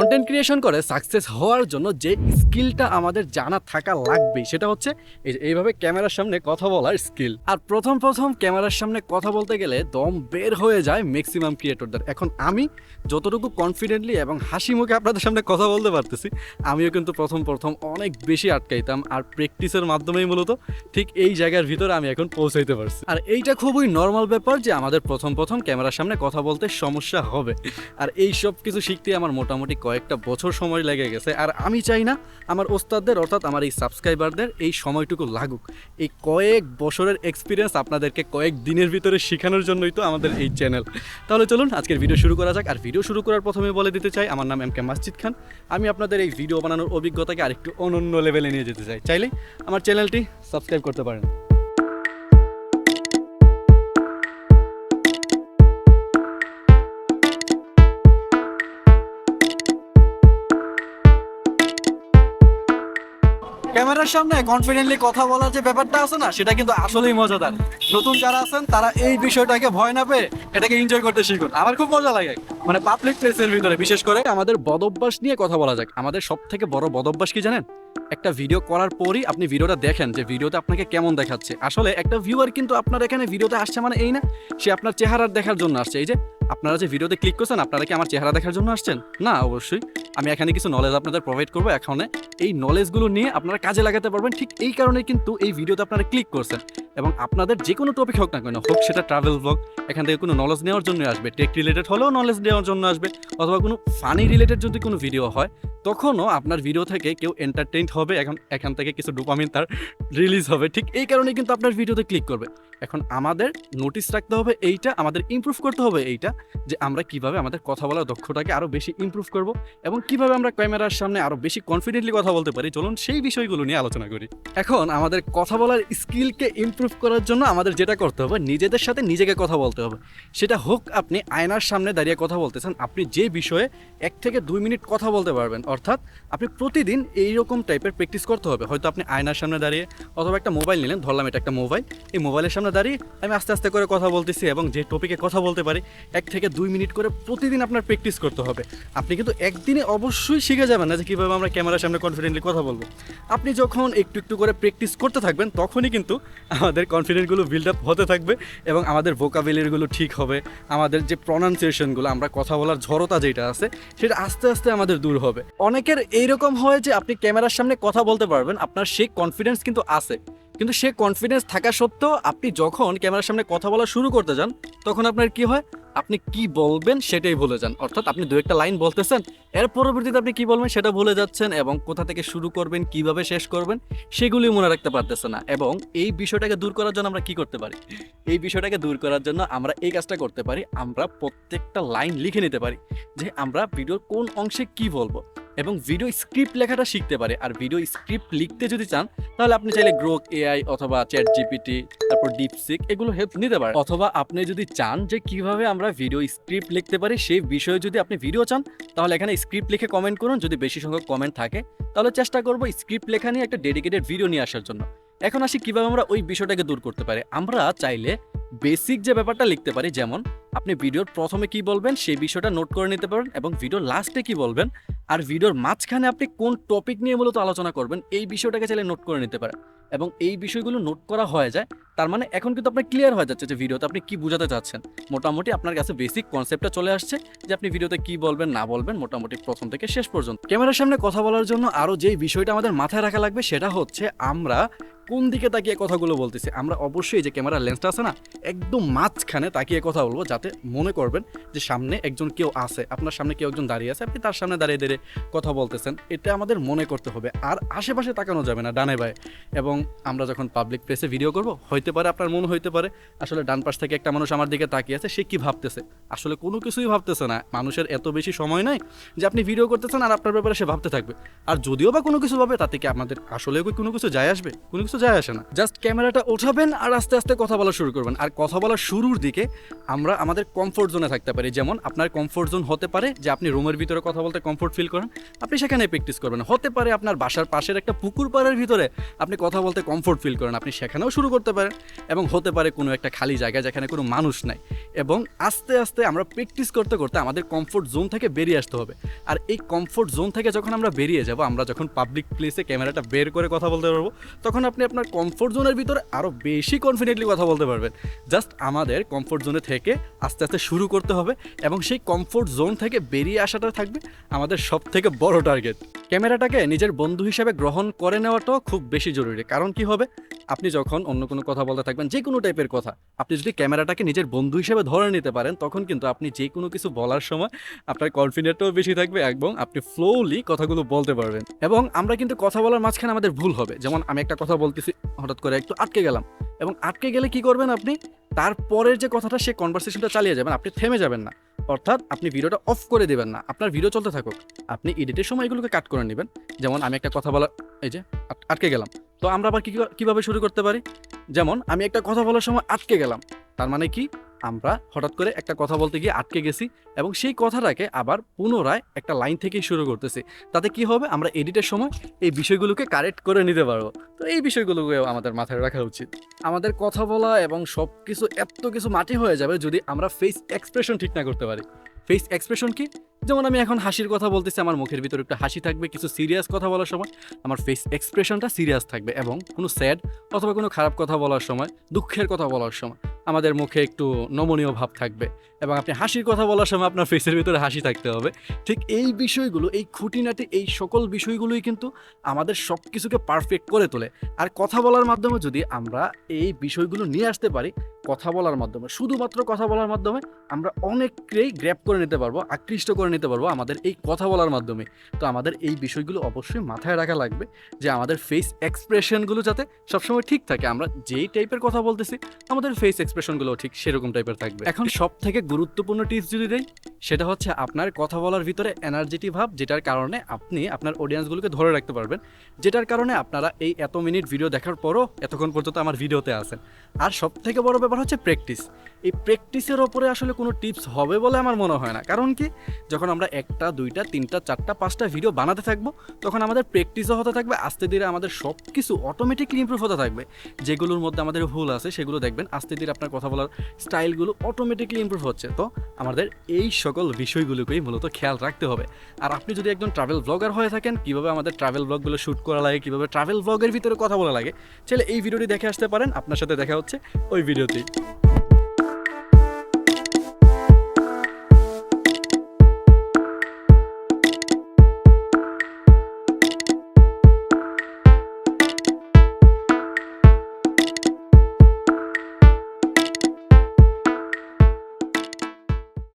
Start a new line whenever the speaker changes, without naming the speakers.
Content creation করে success হওয়ার জন্য যে স্কিলটা আমাদের জানা থাকা লাগবে সেটা হচ্ছে এইভাবে ক্যামেরার সামনে কথা বলার স্কিল আর প্রথম প্রথম ক্যামেরার সামনে কথা বলতে গেলে দম বের হয়ে যায় ম্যাক্সিমাম ক্রিয়েটরদের এখন আমি যতটুকু কনফিডেন্টলি এবং হাসি মুখে আপনাদের সামনে কথা বলতে পারতেছি, আমিও কিন্তু প্রথম প্রথম অনেক বেশি আটকাইতাম আর প্র্যাকটিসের মাধ্যমেই মূলত ঠিক এই জায়গার ভিতরে আমি এখন পৌঁছাইতে পারছি। আর এইটা খুবই নর্মাল ব্যাপার যে আমাদের প্রথম প্রথম ক্যামেরার সামনে কথা বলতে সমস্যা হবে। আর এই সব কিছু শিখতে আমার মোটামুটি কয়েকটা বছর সময় লেগে গেছে আর আমি চাই না আমার ওস্তাদদের অর্থাৎ আমার এই সাবস্ক্রাইবারদের এই সময়টুকু লাগুক। এই কয়েক বছরের এক্সপিরিয়েন্স আপনাদেরকে কয়েক দিনের ভিতরে শেখানোর জন্যই তো আমাদের এই চ্যানেল তাহলে চলুন, আজকের ভিডিও শুরু করা যাক। আর ভিডিও শুরু করার প্রথমে বলে দিতে চাই, আমার নাম এম কে মাসজিদ খান আমি আপনাদের এই ভিডিও বানানোর অভিজ্ঞতাকে আরেকটু অনন্য লেভেলে নিয়ে যেতে চাই। চাইলে আমার চ্যানেলটি সাবস্ক্রাইব করতে পারেন। ক্যামেরার সামনে কনফিডেন্টলি কথা বলার যে ব্যাপারটা আছে না, সেটা কিন্তু আসলেই মজাদার। নতুন যারা আছেন, তারা এই বিষয়টাকে ভয় না পেয়ে এটাকে এনজয় করতে শিখুন আমার খুব মজা লাগে। মানে পাবলিক প্লেসের ভিতরে, বিশেষ করে আমাদের বদভ্যাস নিয়ে কথা বলা যাক। আমাদের সব থেকে বড় বদভ্যাস কি জানেন? একটা ভিডিও করার পরই আপনি ভিডিওটা দেখেন যে ভিডিওতে আপনাকে কেমন দেখাচ্ছে। আসলে একটা ভিউয়ার কিন্তু আপনার এখানে ভিডিওতে আসছে মানে এই না, সে আপনার চেহারা দেখার জন্য আসছে। এই যে, আপনারা যে ভিডিওতে ক্লিক করছেন, আপনারা কি আমার চেহারা দেখার জন্য আসছেন? না, অবশ্যই। আমি এখানে কিছু নলেজ আপনাদের প্রোভাইড করব এখানে। এই নলেজগুলো নিয়ে আপনারা কাজে লাগাতে পারবেন। ঠিক এই কারণে কিন্তু এই ভিডিওতে আপনারা ক্লিক করছেন। এবং আপনাদের যে কোনো টপিক হোক না কেন, হোক সেটা ট্রাভেল ব্লগ এখান থেকে কোনো নলেজ নেওয়ার জন্য আসবে। টেক রিলেটেড হলেও নলেজ নেওয়ার জন্য আসবে, অথবা কোনো ফানি রিলেটেড যদি কোনো ভিডিও হয়, তখনও আপনার ভিডিও থেকে কেউ এন্টারটেইন হবে, এখন এখান থেকে কিছু ডোপামিন তার রিলিজ হবে। ঠিক এই কারণে কিন্তু আপনার ভিডিওতে ক্লিক করবে। এখন আমাদের নোটিস রাখতে হবে এইটা, আমাদের ইমপ্রুভ করতে হবে এইটা, যে আমরা কীভাবে আমাদের কথা বলার দক্ষতাকে আরও বেশি ইমপ্রুভ করব এবং কীভাবে আমরা ক্যামেরার সামনে আরও বেশি কনফিডেন্টলি কথা বলতে পারি? চলুন সেই বিষয়গুলো নিয়ে আলোচনা করি। এখন আমাদের কথা বলার স্কিলকে ইমপ্রুভ করার জন্য আমাদের যেটা করতে হবে, নিজেদের সাথে নিজেকে কথা বলতে হবে। সেটা হোক আপনি আয়নার সামনে দাঁড়িয়ে কথা বলতেছেন, আপনি যে বিষয়ে এক থেকে দুই মিনিট কথা বলতে পারবেন, অর্থাৎ আপনি প্রতিদিন এইরকম টাইপের প্র্যাকটিস করতে হবে। হয়তো আপনি আয়নার সামনে দাঁড়িয়ে অথবা একটা মোবাইল নিলেন, ধরলাম এটা একটা মোবাইল এই মোবাইলের সামনে দাঁড়িয়ে আমি আস্তে আস্তে করে কথা বলতেছি এবং যে টপিকে কথা বলতে পারি, এক থেকে দুই মিনিট করে প্রতিদিন আপনার প্র্যাকটিস করতে হবে। আপনি কিন্তু একদিনে অবশ্যই শিখে যাবেন না যে কীভাবে আমরা ক্যামেরার সামনে কনফিডেন্টলি কথা বলব। আপনি যখন একটু একটু করে প্র্যাকটিস করতে থাকবেন, তখনই কিন্তু আমাদের কনফিডেন্টগুলো বিল্ড আপ হতে থাকবে এবং আমাদের ভোকাবিলিটিগুলো ঠিক হবে। আমাদের যে প্রনাউন্সিয়েশনগুলো আমরা কথা বলার ঝরতা যেটা আছে, সেটা আস্তে আস্তে আমাদের দূর হবে। অনেকের এইরকম হয় যে আপনি ক্যামেরার সামনে কথা বলতে পারবেন, আপনার সেই কনফিডেন্স কিন্তু আছে। কিন্তু সে কনফিডেন্স থাকা সত্ত্বেও আপনি যখন ক্যামেরার সামনে কথা বলা শুরু করতে যান, তখন আপনার কি হয়? আপনি কি বলবেন সেটাই ভুলে যান। অর্থাৎ আপনি দু একটা লাইন বলতেছেন, এর পরবর্তীতে আপনি কি বলবেন সেটা ভুলে যাচ্ছেন এবং কোথা থেকে শুরু করবেন, কীভাবে শেষ করবেন, সেগুলি মনে রাখতে পারতেছে না এবং এই বিষয়টাকে দূর করার জন্য আমরা কি করতে পারি? এই বিষয়টাকে দূর করার জন্য আমরা এই কাজটা করতে পারি, আমরা প্রত্যেকটা লাইন লিখে নিতে পারি যে আমরা ভিডিওর কোন অংশে কি বলব। এবং ভিডিও স্ক্রিপ্ট লেখাটা শিখতে পারে। আর ভিডিও স্ক্রিপ্ট লিখতে যদি চান, তাহলে আপনি চাইলে গ্রোক এআই অথবা চ্যাট জিপিটি তারপর ডিপসিক এগুলো হেল্প নিতে পারেন। অথবা আপনি যদি চান যে কীভাবে আমরা ভিডিও স্ক্রিপ্ট লিখতে পারি, সেই বিষয়ে যদি আপনি ভিডিও চান, তাহলে এখানে স্ক্রিপ্ট লিখে কমেন্ট করুন। যদি বেশি সংখ্যক কমেন্ট থাকে, তাহলে চেষ্টা করব স্ক্রিপ্ট লেখা নিয়ে একটা ডেডিকেটেড ভিডিও নিয়ে আসার জন্য। এখন আসি কীভাবে আমরা ওই বিষয়টাকে দূর করতে পারি। আমরা চাইলে বেসিক যে ব্যাপারটা লিখতে পারি, যেমন আপনি ভিডিওর প্রথমে কি বলবেন, সেই বিষয়টা নোট করে নিতে পারেন এবং ভিডিও লাস্টে কি বলবেন আর ভিডিওর মাঝখানে আপনি কোন টপিক নিয়ে মূলত আলোচনা করবেন, এই বিষয়টাকে চাইলে নোট করে নিতে পারেন। এবং এই বিষয়গুলো নোট করা হয়ে যায়, তার মানে এখন কিন্তু আপনার ক্লিয়ার হয়ে যাচ্ছে যে ভিডিওতে আপনি কি বোঝাতে চাচ্ছেন। মোটামুটি আপনার কাছে বেসিক কনসেপ্টটা চলে আসছে যে আপনি ভিডিওতে কি বলবেন, না বলবেন, মোটামুটি প্রথম থেকে শেষ পর্যন্ত। ক্যামেরার সামনে কথা বলার জন্য আরও যেই বিষয়টা আমাদের মাথায় রাখা লাগবে সেটা হচ্ছে আমরা কোন দিকে তাকিয়ে কথাগুলো বলতেছি? আমরা অবশ্যই যে ক্যামেরার লেন্সটা আছে না, একদম মাঝখানে তাকিয়ে কথা বলব যাতে মনে করবেন যে সামনে একজন কেউ আছে, আপনার সামনে কেউ একজন দাঁড়িয়ে আছে, আপনি তার সামনে দাঁড়িয়ে দাঁড়িয়ে কথা বলতেছেন, এটা আমাদের মনে করতে হবে। আর আশেপাশে তাকানো যাবে না ডানে বায়ে। এবং আমরা যখন পাবলিক প্লেসে ভিডিও করব, হইতে পারে আপনার মনে হইতে পারে, আসলে ডান পাশ থেকে একটা মানুষ আমার দিকে তাকিয়ে আছে, সে কি ভাবতেছে? আসলে কোনো কিছুই ভাবতেছে না। মানুষের এত বেশি সময় নাই যে আপনি ভিডিও করতেছেন আর আপনার ব্যাপারে সে ভাবতে থাকবে। আর যদিও বা কোনো কিছু ভাবে, তাতে কি আমাদের আসলে কোনো কিছু যায় আসবে? কোনো কিছু যায় আসে না। জাস্ট ক্যামেরাটা ওঠাবেন আর আস্তে আস্তে কথা বলা শুরু করবেন। আর কথা বলার শুরুর দিকে আমরা আমাদের কমফোর্ট জোনে থাকতে পারি। যেমন আপনার কমফোর্ট জোন হতে পারে যে আপনি রুমের ভিতরে কথা বলতে কমফোর্ট ফিল করেন। আপনি সেখানে প্র্যাকটিস করবেন। হতে পারে আপনার বাসার পাশের একটা পুকুর পাড়ার ভিতরে আপনি কথা বলতে কমফোর্ট ফিল করেন। আপনি সেখানেও শুরু করতে পারেন। এবং হতে পারে কোনো একটা খালি জায়গা যেখানে কোনো মানুষ নাই। এবং আস্তে আস্তে আমরা প্র্যাকটিস করতে করতে আমাদের কমফোর্ট জোন থেকে বেরিয়ে আসতে হবে। আর এই কমফোর্ট জোন থেকে যখন আমরা বেরিয়ে যাব, আমরা যখন পাবলিক প্লেসে ক্যামেরাটা বের করে কথা বলতে পারব, তখন আপনি আপনার কমফোর্ট জোনের ভিতরে আরও বেশি কনফিডেন্টলি কথা বলতে পারবেন। জাস্ট আমাদের কমফোর্ট জোনে থেকে আস্তে আস্তে শুরু করতে হবে এবং সেই কমফোর্ট জোন থেকে বেরিয়ে আসাটা থাকবে আমাদের সব থেকে বড় টার্গেট ক্যামেরাটাকে নিজের বন্ধু হিসেবে গ্রহণ করে নেওয়াটাও খুব বেশি জরুরি। কারণ কি হবে? আপনি যখন অন্য কোনো কথা বলতে থাকবেন, যে কোনো টাইপের কথা, আপনি যদি ক্যামেরাটাকে নিজের বন্ধু হিসেবে ধরে নিতে পারেন, তখন কিন্তু আপনি যে কোনো কিছু বলার সময় আপনার কনফিডেন্টও বেশি থাকবে এবং আপনি ফ্লোলি কথাগুলো বলতে পারবেন। এবং আমরা কিন্তু কথা বলার মাঝখানে আমাদের ভুল হবে। যেমন আমি একটা কথা বলতেছি, হঠাৎ করে একটু আটকে গেলাম। এবং আটকে গেলে কি করবেন আপনি? তারপরের যে কথাটা, সে কনভারসেশনটা চালিয়ে যাবেন, আপনি থেমে যাবেন না। অর্থাৎ আপনি ভিডিওটা অফ করে দেবেন না। আপনার ভিডিও চলতে থাকুক। আপনি এডিটের সময় এগুলোকে কাট করে নেবেন। যেমন আমি একটা কথা বলার এই যে আটকে গেলাম। তো আমরা আবার কী, কীভাবে শুরু করতে পারি? যেমন আমি একটা কথা বলার সময় আটকে গেলাম। তার মানে কি? আমরা হঠাৎ করে একটা কথা বলতে গিয়ে আটকে গেছি এবং সেই কথাটাকে আবার পুনরায় একটা লাইন থেকেই শুরু করতেছি। তাতে কি হবে? আমরা এডিটের সময় এই বিষয়গুলোকে কারেক্ট করে নিতে পারব। তো এই বিষয়গুলোকে আমাদের মাথায় রাখা উচিত। আমাদের কথা বলা এবং সব কিছু এত কিছু মাটি হয়ে যাবে যদি আমরা ফেস এক্সপ্রেশন ঠিক না করতে পারি। ফেস এক্সপ্রেশন কি? যেমন আমি এখন হাসির কথা বলতেছি, আমার মুখের ভিতরে একটা হাসি থাকবে, কিছু সিরিয়াস কথা বলার সময় আমার ফেস এক্সপ্রেশনটা সিরিয়াস থাকবে এবং কোনো স্যাড অথবা কোনো খারাপ কথা বলার সময়, দুঃখের কথা বলার সময়। আমাদের মুখে একটু নমনীয় ভাব থাকবে এবং আপনি হাসির কথা বলার সময় আপনার ফেসের ভিতরে হাসি থাকতে হবে। ঠিক এই বিষয়গুলো, এই খুঁটিনাটি, এই সকল বিষয়গুলোই কিন্তু আমাদের সব কিছুকে পারফেক্ট করে তোলে। আর কথা বলার মাধ্যমে যদি আমরা এই বিষয়গুলো নিয়ে আসতে পারি, কথা বলার মাধ্যমে, শুধুমাত্র কথা বলার মাধ্যমে, আমরা অনেককেই গ্র্যাপ করে নিতে পারব, আকৃষ্ট করে নিতে পারব আমাদের এই কথা বলার মাধ্যমে। তো আমাদের এই বিষয়গুলো অবশ্যই মাথায় রাখা লাগবে যে আমাদের ফেস এক্সপ্রেশনগুলো যাতে সবসময় ঠিক থাকে। আমরা যেই টাইপের কথা বলতেছি, আমাদের ফেস এক্সপ্রেশনগুলো ঠিক সেরকম টাইপের থাকবে। এখন সব থেকে গুরুত্বপূর্ণ টিপস যদি দেই, সেটা হচ্ছে আপনার কথা বলার ভিতরে এনার্জেটি ভাব, যেটার কারণে আপনি আপনার অডিয়েন্সগুলোকে ধরে রাখতে পারবেন। যেটার কারণে আপনারা এই এত মিনিট ভিডিও দেখার পরও এতক্ষণ পর্যন্ত আমার ভিডিওতে আছেন। আর সব থেকে বড় ব্যাপার হচ্ছে প্র্যাকটিস এই প্র্যাকটিসের ওপরে আসলে কোনো টিপস হবে বলে আমার মনে হয় না। কারণ কি? যখন আমরা একটা, দুইটা, তিনটা, চারটা, পাঁচটা ভিডিও বানাতে থাকব, তখন আমাদের প্র্যাকটিসও হতে থাকবে, আস্তে ধীরে আমাদের সব কিছু অটোমেটিকলি ইমপ্রুভ হতে থাকবে। যেগুলোর মধ্যে আমাদের ভুল আছে, সেগুলো দেখবেন, আস্তে ধীরে আপনার কথা বলার স্টাইলগুলো অটোমেটিকলি ইম্প্রুভ হচ্ছে। তো আমাদের এই সকল বিষয়গুলোকেই মূলত খেয়াল রাখতে হবে। আর আপনি যদি একজন ট্রাভেল ব্লগার হয়ে থাকেন, কীভাবে আমাদের ট্রাভেল ব্লগগুলো শ্যুট করা লাগে, কীভাবে ট্রাভেল ব্লগের ভিতরে কথা বলা লাগে চাইলে এই ভিডিওটি দেখে আসতে পারেন। আপনার সাথে দেখা হচ্ছে ওই ভিডিওতেই